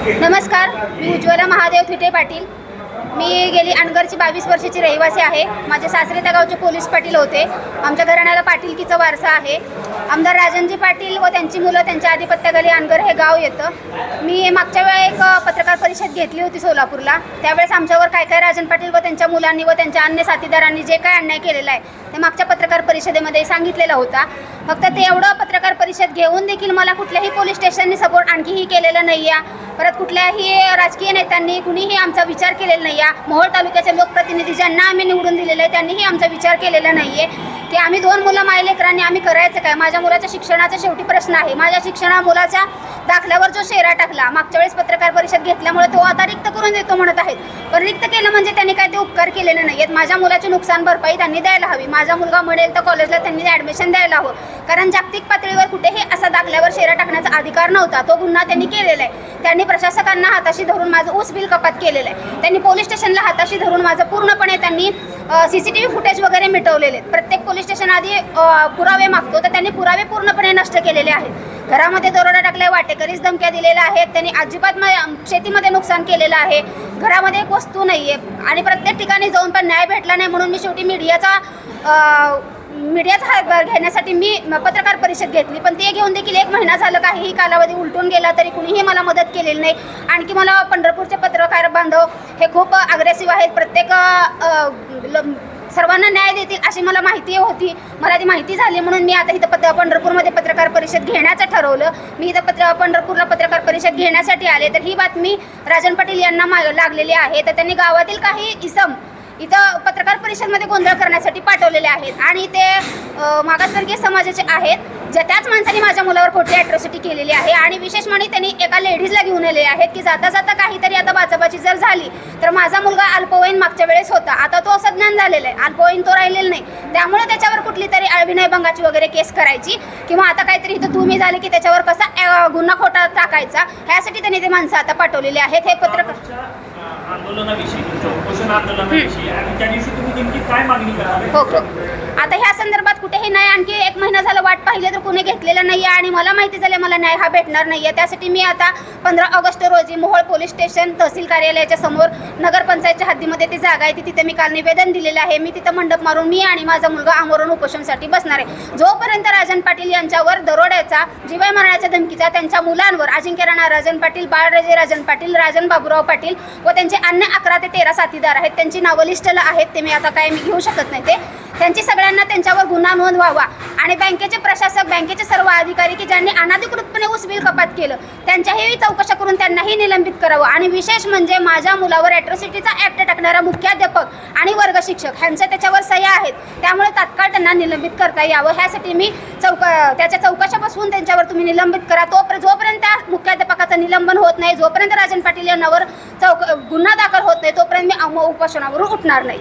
नमस्कार मी उज्ज्वला महादेव थिटे पाटील. मी गेली अनगरची बावीस वर्षाची रहिवासी आहे. माझे सासरे त्या गावचे पोलीस पाटील होते. आमच्या घराण्याला पाटीलकीचा वारसा आहे. आमदार राजनजी पाटील व त्यांची मुलं त्यांच्या आधिपत्याखाली अनगर हे गाव येतं. मी मागच्या वेळा एक पत्रकार परिषद घेतली होती सोलापूरला. त्यावेळेस आमच्यावर काय काय राजन पाटील व त्यांच्या मुलांनी व त्यांच्या अन्य साथीदारांनी जे काय अन्याय केलेला आहे ते मागच्या पत्रकार परिषदेमध्ये सांगितलेला होता. फक्त ते एवढं पत्रकार परिषद घेऊन देखील मला कुठल्याही पोलीस स्टेशननी सपोर्ट आणखीही केलेलं नाही आहे परत कुठल्याही राजकीय नेत्यांनी कुणीही आमचा विचार केलेला नाही आहे मोहोळ तालुक्याचे लोकप्रतिनिधी ज्यांना आम्ही निवडून दिलेले आहे त्यांनीही आमचा विचार केलेला नाही आहे की आम्ही दोन मुलं मायलेकरांनी आम्ही करायचं काय? माझ्या मुलाच्या शिक्षणाचा शेवटी प्रश्न आहे. माझ्या शिक्षणा मुलाच्या दाखल्यावर जो शेरा टाकला मागच्या वेळेस पत्रकार परिषद घेतल्यामुळे तो आता रिक्त करून देतो म्हणत आहेत. पण रिक्त केलं म्हणजे त्यांनी काय ते उपकार केलेले नाही आहेत माझ्या मुलाची नुकसान भरपाई त्यांनी द्यायला हवी. माझा मुलगा म्हणेल तर कॉलेजला त्यांनी ॲडमिशन द्यायला हवं. कारण जागतिक पातळीवर कुठेही असा दाखल्यावर शेरा टाकण्याचा अधिकार नव्हता. तो गुन्हा त्यांनी केलेला आहे. त्यांनी प्रशासकांना हाताशी धरून माझं ऊस बिल कपात केलेलं आहे. त्यांनी पोलीस स्टेशनला हाताशी धरून माझं पूर्णपणे त्यांनी C C T V footage वगैरे मिटवलेले आहेत. प्रत्येक पोलीस स्टेशन आधी पुरावे मागतो. तर त्यांनी पुरावे पूर्णपणे नष्ट केलेले आहेत. घरामध्ये दरोडा टाकलाय वाटेकरीच धमक्या दिलेल्या आहेत. त्यांनी अजिबात शेतीमध्ये नुकसान केलेलं आहे. घरामध्ये एक वस्तू नाही आहे आणि प्रत्येक ठिकाणी जाऊन पण न्याय भेटला नाही म्हणून मी शेवटी मीडियाचा मीडियाचा हातभार घेण्यासाठी मी पत्रकार परिषद घेतली. पण ते घेऊन देखील एक महिना झालं काहीही कालावधी उलटून गेला तरी कुणीही मला मदत केलेली नाही. आणखी मला पंढरपूरचे पत्रकार बांधव हे खूप अग्रेसिव्ह आहेत. प्रत्येक सर्वांना न्याय देतील अशी मला माहिती होती. मला ती माहिती झाली म्हणून मी आता इथं पत्र पंढरपूरमध्ये पत्रकार परिषद घेण्याचं ठरवलं. मी इथं पत्र पंढरपूरला पत्रकार परिषद घेण्यासाठी आले. तर ही बातमी राजन पाटील यांना मा लागलेली आहे. तर त्यांनी गावातील काही इसम इथं पत्रकार परिषदमध्ये गोंधळ करण्यासाठी पाठवलेले आहेत. आणि ते मागासवर्गीय समाजाचे आहेत. ज्या त्याच माणसाने माझ्या मुलावर खोटी अॅट्रॉसिटी केलेली आहे आणि विशेष म्हणजे त्यांनी एका लेडीजला घेऊन आले आहेत की जाता जाता काहीतरी आता बाचाबाची जर झाली तर माझा मुलगा अल्पवयीन मागच्या वेळेस होता. आता तो सज्ञान झालेला आहे. अल्पवयीन तो राहिलेला नाही. त्यामुळे त्याच्यावर कुठली तरी विनयभंगाची वगैरे केस करायची किंवा आता काहीतरी इथं तुम्ही झाले की त्याच्यावर कसा गुन्हा खोटा टाकायचा ह्यासाठी त्यांनी ते माणसं आता पाठवलेले आहेत. हे पत्रकार आंदोलनाविषयी तुमच्या उपोषण आंदोलनाविषयी आणि त्या दिवशी तुम्ही नेमकी काय मागणी करणार आहे? हो हो आता ह्या संदर्भात कुठेही नाही आणखी एक महिना झाला वाट पाहिली तर कुणी घेतलेलं नाही आहे आणि मला माहिती झालं मला न्याय हा भेटणार नाही आहे त्यासाठी मी आता पंधरा ऑगस्ट रोजी मोहोळ पोलीस स्टेशन तहसील कार्यालयाच्या समोर नगरपंचायतच्या हद्दीमध्ये ती जागा आहे. ती तिथे मी काल निवेदन दिलेलं आहे. मी तिथं मंडप मारून मी आणि माझा मुलगा आमरण उपोषणसाठी बसणार आहे. जोपर्यंत राजन पाटील यांच्यावर दरोड्याचा जीवाय मारण्याच्या धमकीचा त्यांच्या मुलांवर अजिंक्य राणा राजन पाटील बाळराजे राजन पाटील राजन बाबूराव पाटील व त्यांचे अन्य अकरा ते तेरा साथीदार आहेत. त्यांची नावं लिस्टला आहेत. ते मी आता काय मी घेऊ शकत नाही ते. त्यांची सगळ्यांना त्यांच्यावर गुन्हा नोंद व्हावा. आणि बँकेचे प्रशासक बँकेचे सर्व अधिकारी की ज्यांनी अनाधिकृतपणे ऊस बिल कपात केलं त्यांच्याही चौकशा करून त्यांनाही निलंबित करावं. आणि विशेष म्हणजे माझ्या मुलावर ॲट्रॉसिटीचा ॲक्ट टाकणारा मुख्याध्यापक आणि वर्ग शिक्षक ह्यांच्या त्याच्यावर सह्या आहेत. त्यामुळे तात्काळ त्यांना निलंबित करता यावं. ह्यासाठी मी चौक त्याच्या चौकशा बसवून त्यांच्यावर तुम्ही निलंबित करा. तोपर्यंत जोपर्यंत त्या मुख्याध्यापकाचं निलंबन होत नाही जोपर्यंत राजन पाटील यांनावर चौक गुन्हा दाखल होत नाही तोपर्यंत मी उपोषणावरून उठणार नाही.